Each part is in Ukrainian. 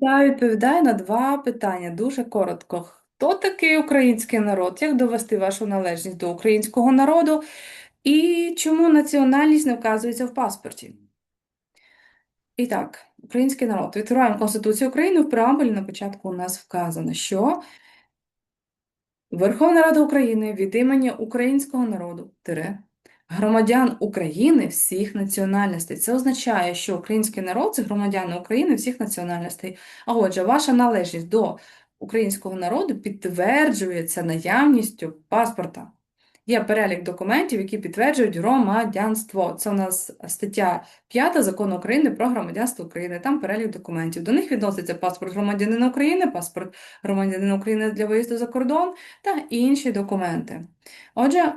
Я відповідаю на два питання дуже коротко. Хто такий український народ? Як довести вашу належність до українського народу? І чому національність не вказується в паспорті? І так, український народ. Відкриваємо Конституцію України. В преамбулі на початку у нас вказано, що Верховна Рада України від імені українського народу тире, громадян України всіх національностей. Це означає, що український народ це громадяни України всіх національностей. А отже, ваша належність до українського народу підтверджується наявністю паспорта. Є перелік документів, які підтверджують громадянство. Це у нас стаття 5 Закону України про громадянство України. Там перелік документів. До них відноситься паспорт громадянина України, паспорт громадянина України для виїзду за кордон та інші документи. Отже,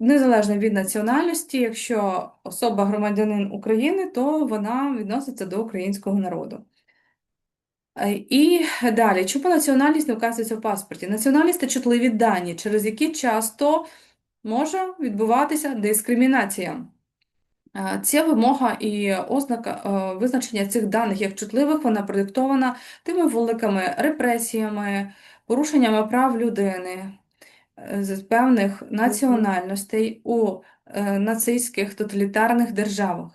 незалежно від національності, якщо особа громадянин України, то вона відноситься до українського народу. Е, І далі, чому національність не вказується в паспорті? Національність це чутливі дані, через які часто може відбуватися дискримінація. Е, Ця вимога і ознака е, визначення цих даних як чутливих, вона продиктована тими великими репресіями, порушеннями прав людини з певних національностей у е, нацистських тоталітарних державах.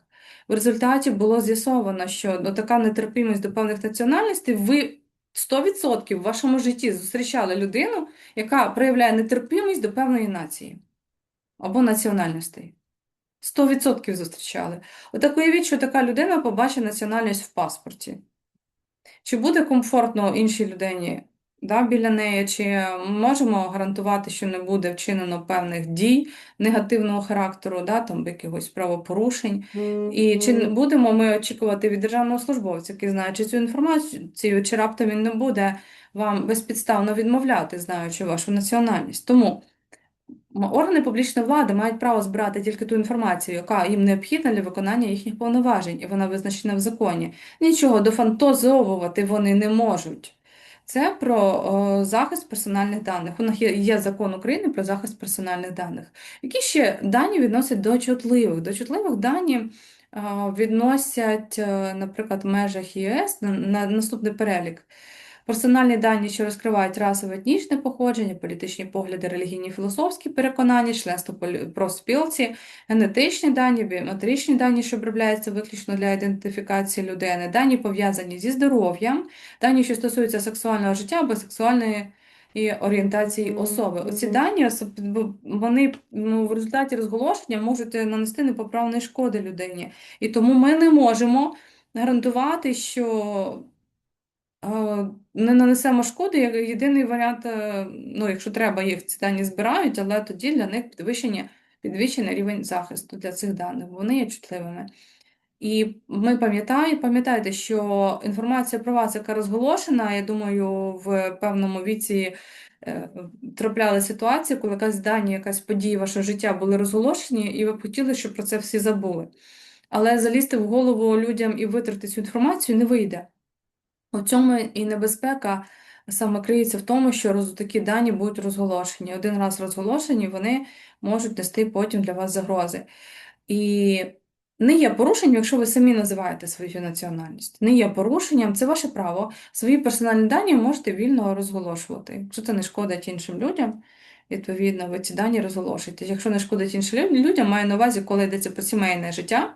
В результаті було з'ясовано, що ну, така нетерпимість до певних національностей, ви 100% в вашому житті зустрічали людину, яка проявляє нетерпимість до певної нації або національностей. 100% зустрічали. Отак уявіть, що така людина побачить національність в паспорті. Чи буде комфортно іншій людині да, біля неї, чи можемо гарантувати, що не буде вчинено певних дій негативного характеру, да, там, якихось правопорушень? І чи будемо ми очікувати від державного службовця, який знаючи цю інформацію, чи раптом він не буде вам безпідставно відмовляти, знаючи вашу національність? Тому Органи публічної влади мають право збирати тільки ту інформацію, яка їм необхідна для виконання їхніх повноважень, і вона визначена в законі. Нічого дофантазовувати вони не можуть. Це про захист персональних даних. У нас є, закон України про захист персональних даних. Які ще дані відносять до чутливих? До чутливих дані відносять, е, наприклад, в межах ЄС на наступний перелік. Персональні дані, що розкривають расове етнічне походження, політичні погляди, релігійні, філософські переконання, членство профспілці, генетичні дані, біометричні дані, що обробляються виключно для ідентифікації людини, дані пов'язані зі здоров'ям, дані, що стосуються сексуального життя або сексуальної і орієнтації особи. Оці дані вони ну, в результаті розголошення можуть нанести непоправної шкоди людині. І тому ми не можемо гарантувати, що не нанесемо шкоди, єдиний варіант, е, ну, якщо треба, їх ці дані збирають, але тоді для них підвищення, підвищений рівень захисту для цих даних, бо вони є чутливими. І ми пам'ятаємо, пам'ятаєте, що інформація про вас, яка розголошена, я думаю, в певному віці е, трапляли ситуації, коли якась дані, якась подія вашого життя були розголошені, і ви б хотіли, щоб про це всі забули. Але залізти в голову людям і витрати цю інформацію не вийде. У цьому і небезпека саме криється в тому, що такі дані будуть розголошені. Один раз розголошені, вони можуть нести потім для вас загрози. І не є порушенням, якщо ви самі називаєте свою національність. Не є порушенням, це ваше право. Свої персональні дані можете вільно розголошувати. Якщо це не шкодить іншим людям, відповідно, ви ці дані розголошуєте. Якщо не шкодить іншим лю- людям, маю на увазі, коли йдеться про сімейне життя,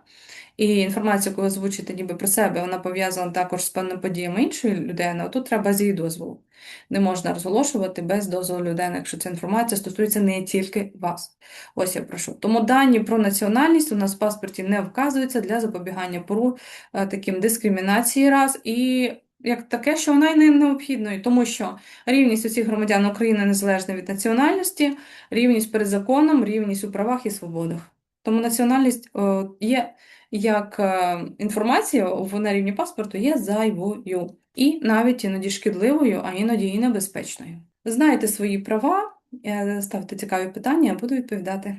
і інформація, яку ви озвучите ніби про себе, вона пов'язана також з певними подіями іншої людини, тут треба з її дозволу. Не можна розголошувати без дозволу людини, якщо ця інформація стосується не тільки вас. Ось я прошу. Тому дані про національність у нас в паспорті не вказуються для запобігання пору е, таким дискримінації раз і як таке, що вона й не необхідною, тому що рівність усіх громадян України незалежна від національності, рівність перед законом, рівність у правах і свободах. Тому національність е, є як е, інформація на рівні паспорту є зайвою і навіть іноді шкідливою, а іноді і небезпечною. Знаєте свої права, е, ставте цікаві питання, буду відповідати.